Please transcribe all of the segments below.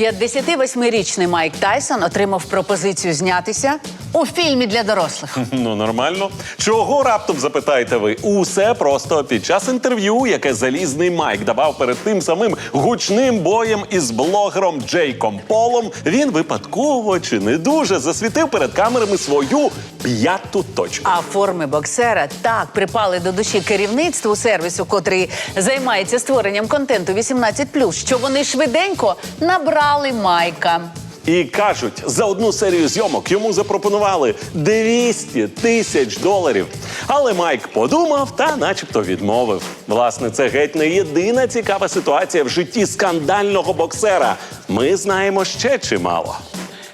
58-річний Майк Тайсон отримав пропозицію знятися у фільмі для дорослих. Ну, нормально. Чого раптом запитаєте ви? Усе просто під час інтерв'ю, яке залізний Майк давав перед тим самим гучним боєм із блогером Джейком Полом, він випадково чи не дуже засвітив перед камерами свою п'яту точку. А форми боксера так припали до душі керівництву сервісу, котрий займається створенням контенту 18+, що вони швиденько набрали Майка. І кажуть, за одну серію зйомок йому запропонували 200 тисяч доларів. Але Майк подумав та, начебто, відмовив. Власне, це геть не єдина цікава ситуація в житті скандального боксера. Ми знаємо ще чимало.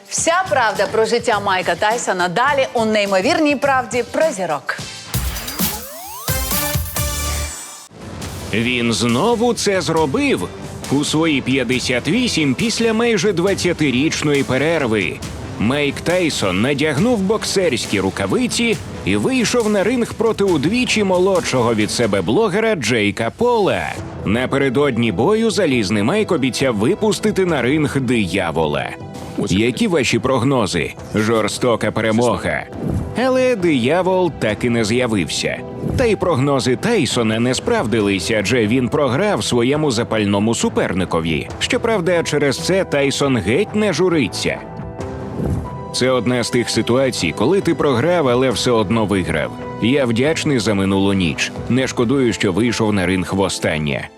Вся правда про життя Майка Тайсона далі у неймовірній правді про зірок. Він знову це зробив у свої 58 після майже 20-річної перерви. Майк Тайсон надягнув боксерські рукавиці і вийшов на ринг проти удвічі молодшого від себе блогера Джейка Пола. Напередодні бою залізний Майк обіцяв випустити на ринг диявола. Які ваші прогнози? Жорстока перемога. Але диявол так і не з'явився. Та й прогнози Тайсона не справдилися, адже він програв своєму запальному суперникові. Щоправда, через це Тайсон геть не журиться. Це одна з тих ситуацій, коли ти програв, але все одно виграв. Я вдячний за минулу ніч. Не шкодую, що вийшов на ринг востаннє.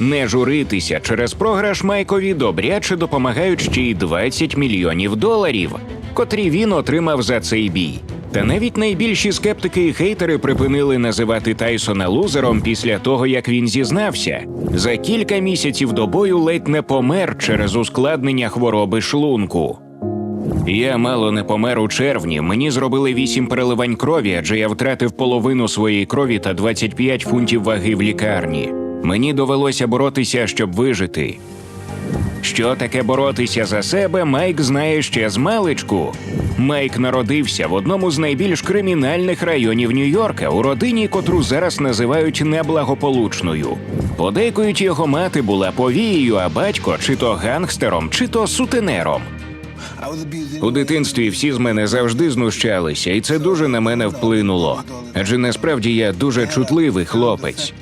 Не журитися через програш Майкові добряче допомагають ще й 20 мільйонів доларів, котрі він отримав за цей бій. Та навіть найбільші скептики і хейтери припинили називати Тайсона лузером після того, як він зізнався. За кілька місяців до бою ледь не помер через ускладнення хвороби шлунку. Я мало не помер у червні. Мені зробили вісім переливань крові, адже я втратив половину своєї крові та 25 фунтів ваги в лікарні. Мені довелося боротися, щоб вижити. Що таке боротися за себе, Майк знає ще з маличку. Майк народився в одному з найбільш кримінальних районів Нью-Йорка, у родині, котру зараз називають неблагополучною. Подейкують його мати була повією, а батько чи то гангстером, чи то сутенером. У дитинстві всі з мене завжди знущалися, і це дуже на мене вплинуло. Адже насправді я дуже чутливий хлопець.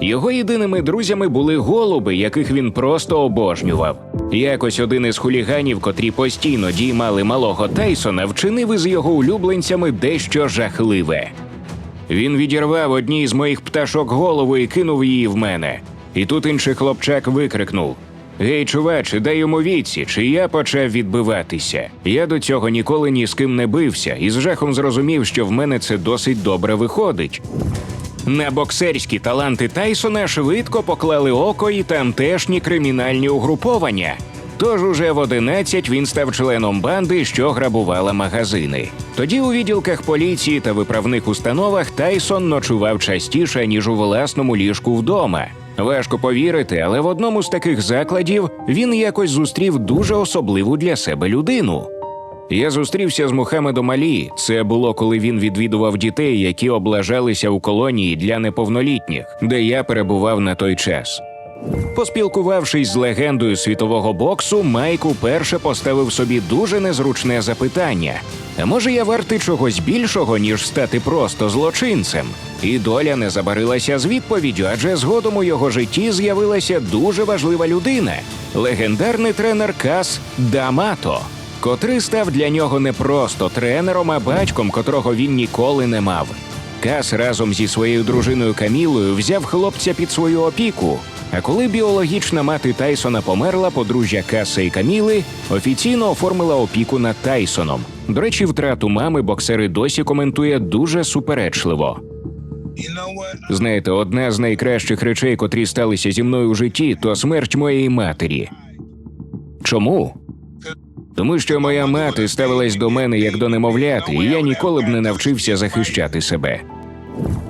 Його єдиними друзями були голуби, яких він просто обожнював. Якось один із хуліганів, котрі постійно діймали малого Тайсона, вчинив із його улюбленцями дещо жахливе. Він відірвав одній з моїх пташок голову і кинув її в мене. І тут інший хлопчак викрикнув: Гей, чуваче, дай йому відсі, чи я почав відбиватися. Я до цього ніколи ні з ким не бився, і з жахом зрозумів, що в мене це досить добре виходить. На боксерські таланти Тайсона швидко поклали око і тамтешні кримінальні угруповання. Тож уже в 11 він став членом банди, що грабувала магазини. Тоді у відділках поліції та виправних установах Тайсон ночував частіше ніж у власному ліжку вдома. Важко повірити, але в одному з таких закладів він якось зустрів дуже особливу для себе людину. Я зустрівся з Мухамедом Алі. Це було коли він відвідував дітей, які облажалися у колонії для неповнолітніх, де я перебував на той час. Поспілкувавшись з легендою світового боксу, Майк уперше поставив собі дуже незручне запитання: може я вартий чогось більшого, ніж стати просто злочинцем? І доля не забарилася з відповіддю, адже згодом у його житті з'явилася дуже важлива людина легендарний тренер Кас Дамато, котрий став для нього не просто тренером, а батьком, котрого він ніколи не мав. Кас разом зі своєю дружиною Камілою взяв хлопця під свою опіку. А коли біологічна мати Тайсона померла, подружжя Каса і Каміли офіційно оформила опіку над Тайсоном. До речі, втрату мами боксери досі коментує дуже суперечливо. Знаєте, одна з найкращих речей, котрі сталися зі мною у житті, то смерть моєї матері. Чому? Тому що моя мати ставилась до мене як до немовляти, і я ніколи б не навчився захищати себе.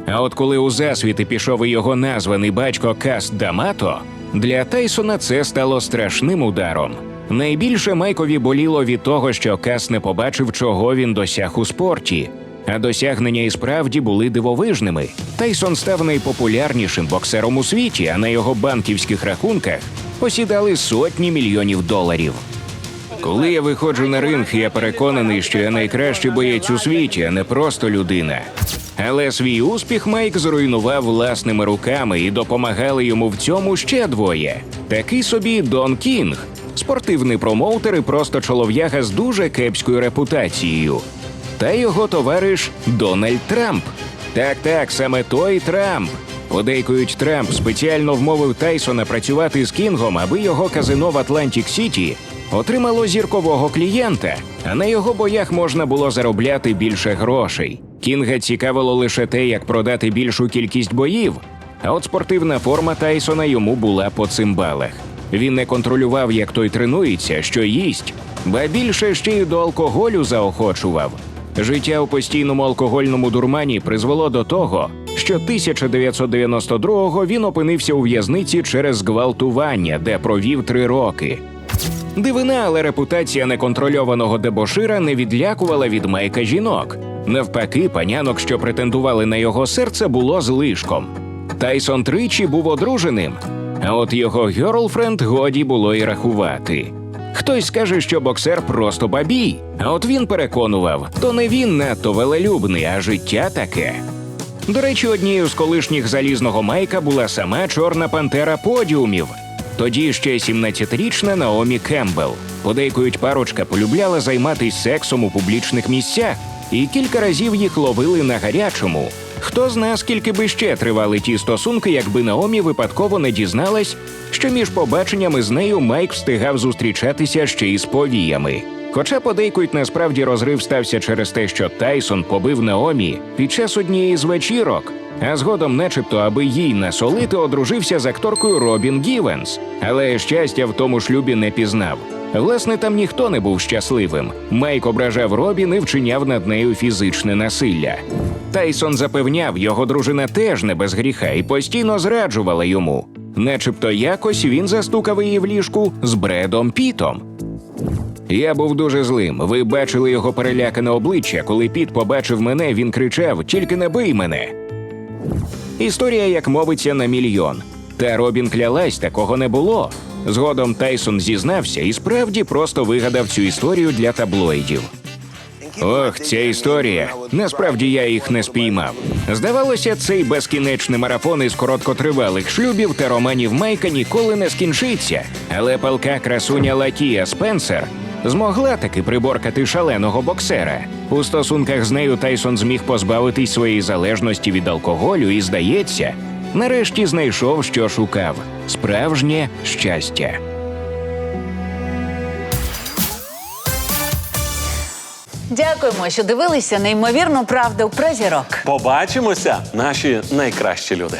А от коли у засвіти пішов і його названий батько Кас Дамато, для Тайсона це стало страшним ударом. Найбільше Майкові боліло від того, що Кас не побачив, чого він досяг у спорті. А досягнення і справді були дивовижними. Тайсон став найпопулярнішим боксером у світі, а на його банківських рахунках осідали сотні мільйонів доларів. Коли я виходжу на ринг, я переконаний, що я найкращий боєць у світі, а не просто людина. Але свій успіх Майк зруйнував власними руками і допомагали йому в цьому ще двоє. Такий собі Дон Кінг, спортивний промоутер і просто чолов'яга з дуже кепською репутацією. Та його товариш Дональд Трамп. Так, так, саме той Трамп. Подейкують, Трамп спеціально вмовив Тайсона працювати з Кінгом, аби його казино в Атлантік Сіті отримало зіркового клієнта, а на його боях можна було заробляти більше грошей. Кінга цікавило лише те, як продати більшу кількість боїв. А от спортивна форма Тайсона йому була по цимбалах. Він не контролював, як той тренується, що їсть, ба більше ще й до алкоголю заохочував. Життя у постійному алкогольному дурмані призвело до того, що 1992-го він опинився у в'язниці через зґвалтування, де провів три роки. Дивина, але репутація неконтрольованого дебошира не відлякувала від Майка жінок. Навпаки, панянок, що претендували на його серце, було злишком. Тайсон тричі був одруженим, а от його гьорлфренд годі було й рахувати. Хтось скаже, що боксер просто бабій, а от він переконував, то не він надто велелюбний, а життя таке. До речі, однією з колишніх залізного майка була сама чорна пантера подіумів. Тоді ще 17-річна Наомі Кембл. Подейкують парочка полюбляла займатися сексом у публічних місцях, і кілька разів їх ловили на гарячому. Хто зна, скільки би ще тривали ті стосунки, якби Наомі випадково не дізналась, що між побаченнями з нею Майк встигав зустрічатися ще й з повіями. Хоча подейкують, насправді розрив стався через те, що Тайсон побив Наомі під час однієї з вечірок, а згодом, начебто, аби їй насолити, одружився з акторкою Робін Гівенс. Але щастя в тому шлюбі не пізнав. Власне, там ніхто не був щасливим. Майк ображав Робін і вчиняв над нею фізичне насилля. Тайсон запевняв, його дружина теж не без гріха і постійно зраджувала йому. Начебто якось він застукав її в ліжку з Бредом Пітом. Я був дуже злим. Ви бачили його перелякане обличчя. Коли Піт побачив мене, він кричав: тільки не бий мене. Історія, як мовиться, на мільйон. Та Робін клялась, такого не було. Згодом Тайсон зізнався і справді просто вигадав цю історію для таблоїдів. Ох, ця історія. Насправді я їх не спіймав. Здавалося, цей безкінечний марафон із короткотривалих шлюбів та романів Майка ніколи не скінчиться. Але палка красуня Латія Спенсер змогла таки приборкати шаленого боксера. У стосунках з нею Тайсон зміг позбавитись своєї залежності від алкоголю і, здається, нарешті знайшов, що шукав справжнє щастя. Дякуємо, що дивилися неймовірну правду про зірок. Побачимося, наші найкращі люди.